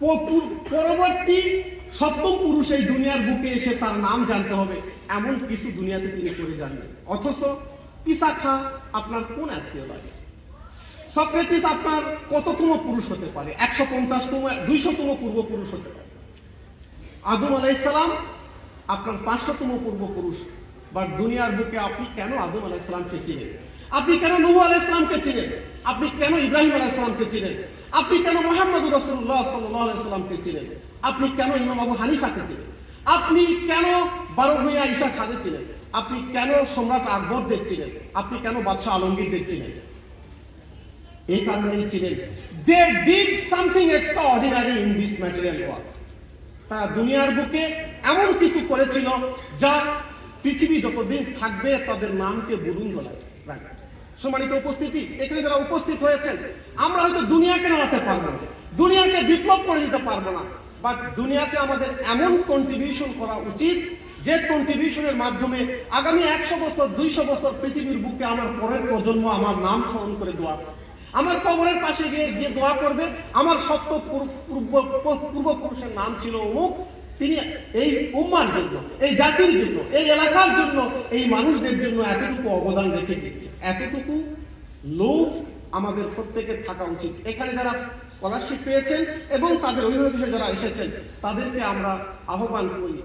পরবর্তী সপ্তম পুরুষ এই দুনিয়ার বুকে এসে তার নাম জানতে হবে। এমন কিছু দুনিয়াতে তিনি করে জানবেন অথচ ইসা খা আপনার কোন আত্মীয় লাগে? সক্রেটিস আপনার কততম পুরুষ হতে পারে? একশো পঞ্চাশতম, দুইশতম পূর্বপুরুষ হতে পারে। আদম আলাইসালাম আপনার পাঁচশোতম পূর্বপুরুষ। বাট দুনিয়ার বুকে আপনি কেন আদম আলাইসালামকে চিনেন? আপনি কেন নুহু আলাইসালামকে চিনেন? আপনি কেন ইব্রাহিম আলাইসালামকে চিনেন? আপনি কেন মোহাম্মদ রসুল্লাহ সাল্লামকে চিনেন? আপনি কেন ইমাম আবু হানিফাকে চিনেন? আপনি কেন বারো ভূঁইয়া ঈশা খাদে চিনেন? আপনি কেন সম্রাট আকবরদের দেখছিলেন আপনি কেন বাদশাহ আলমগীরদের চিনেন? এই কারণেই ছিলেন they did something extraordinary in this material world তারা দুনিয়ার বুকে এমন কিছু করেছিল যা পৃথিবী যতদিন থাকবে, তাদের নামকে বুলুন রাখবে সম্মানিত উপস্থিতি, এখানে যারা উপস্থিত হয়েছেন, আমরা হয়তো দুনিয়াকে নামাতে পারব না, দুনিয়াকে বিপ্লব করে দিতে পারব না বাট দুনিয়াতে আমাদের এমন কন্ট্রিবিউশন করা উচিত, যে কন্ট্রিবিউশনের মাধ্যমে আগামী একশো বছর, দুইশো বছর পৃথিবীর বুকে আমার পরের প্রজন্ম আমার নাম স্মরণ করে দোয়া। আমার কবরের পাশে গিয়ে গিয়ে দোয়া করবে, আমার সত্য পূর্ব- পূর্বপুরুষের নাম ছিল অমুক তিনি এই উম্মার জন্য, এই জাতির জন্য, এই এলাকার জন্য, এই মানুষদের জন্য এতটুকু অবদান রেখে দিচ্ছে এতটুকু লোভ আমাদের প্রত্যেকের থাকা উচিত। এখানে যারা স্কলারশিপ পেয়েছেন এবং তাদের অভিভাবক যারা এসেছেন, তাদেরকে আমরা আহ্বান করি।